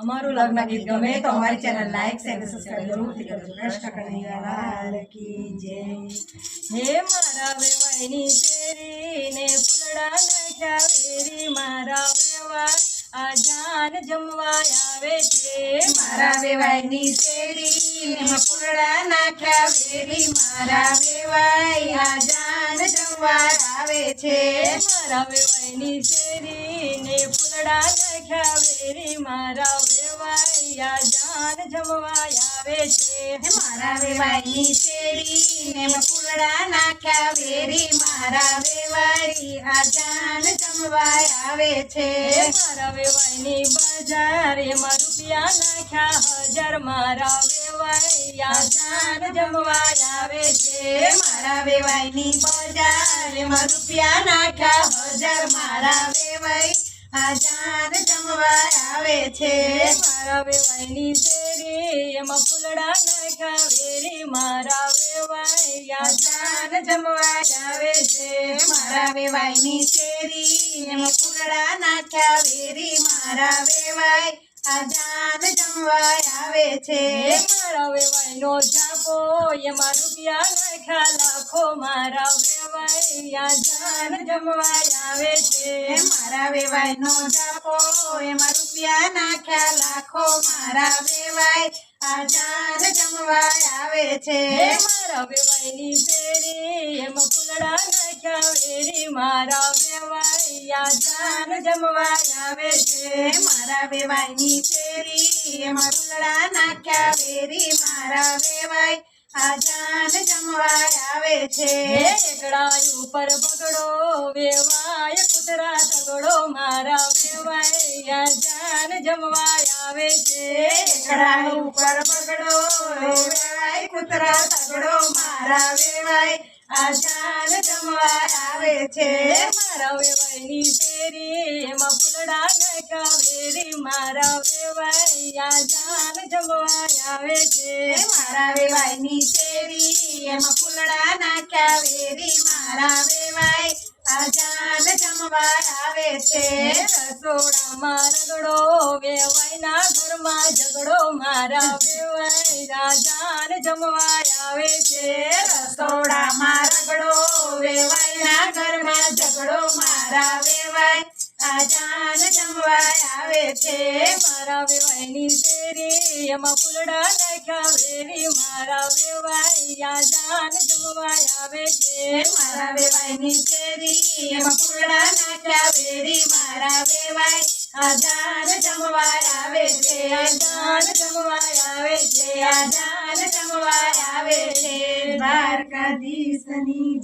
અમારું લગ્ન ગીત ગમે તો અમારી ચેનલ લાઈક શેર અને સબસ્ક્રાઇબ જરૂરથી કરજો કૃષ્ણ કનૈયા લાલ કી જય હે મારા વેવાઈની શેરીને ફૂલડા નાખ્યા વેરી મારા વેવાય આ જાન જમવા આવે છે મારા વેવાઈની શેરી ને મકુરડા નાખ્યા વેરી મારા વેવાઈ આ જાન જમવા આવે છે? મારા વેવાઈની શેરી ને ફૂલડા નાખ્યા વેરી મારા વેવાયા આ જાન જમવાય આવે છે. મારા વેવાઈની શેરી ને મકુરડા નાખ્યા વેરી મારા વેવાઈ આ જાન જમવાય આવે છે. મારા વેવાઈની બજાર એમાં રૂપિયા નાખ્યા હજાર મારા વેવાયા આ જાન જમવાય આવે છે. મારા વેવાઈની બજાર એમાં રૂપિયા નાખ્યા, હજાર મારા વેવાઈ. હજાર જમવા આવે છે. મારા વેવાઈની શેરી એમાં ફૂલડા નાખ્યા, વેરી મારા વેવાઈ. હજાર જમવા આવે છે. મારા વેવાઈની શેરી એમાં ફૂલડા નાખ્યા, વેરી મારા વેવાઈ. હજાર જમવા આવે છે. મારા વેવાઈનો જાપો એમાં રૂપિયા નાખ્યા લાખો મારા વેવાયા જાન જમવા આવે છે. મારા વેવાઈનો જાપો એમાં રૂપિયા નાખ્યા લાખો મારા વેવાય આ જાન જમવા આવે છે. મારા શેરી એમાં ફૂલડા નાખ્યા વેરી મારા આ જાન જમવા આવે છે. મારા વેવાયની ફેરી મરુલડા નાખ્યા વેરી. મારા વેવાય આ જાન જમવા આવે છે. એકડા ઉપર બગડો વેવાય કુતરા તગડો. મારા વેવાય આ જાન જમવા આવે છે. એકડા ઉપર બગડો વેવાય કુતરા તગડો. મારા વેવાય આ જાન જમવા આવે છે. મારા વેવાઈની તેરી એમાં ફૂલડા નાખ્યા વેરી મારા વેવાયા જાન જમવા આવે છે. મારા વેવાયની શેરી એમાં ફૂલડા નાખ્યા વેરી મારા વેવાય આજાન જાન જમવા આવે છે. રસોડામાં રગડો વેવાયના ઘરમાં ઝઘડો મારા વેવાય રાજાન જમવા આવે છે. રસોડામાં રગડો ઝઘડો મારા વેવાય આજાન જમવાય આવે છે. મારા વેવાઈની શેરી, એમાં ફૂલડા નાખ્યા વેરી મારા વેવાઈ આ જાન આવે છે. મારા વેવાઈની શેરી, એમાં ફૂલડા નાખ્યા વેરી મારા વેવાઈ આ જાન આવે છે. આજાન જમવાય જમવા આવે છે. આજાન જમવાય આવે છે. દ્વારકાધીશની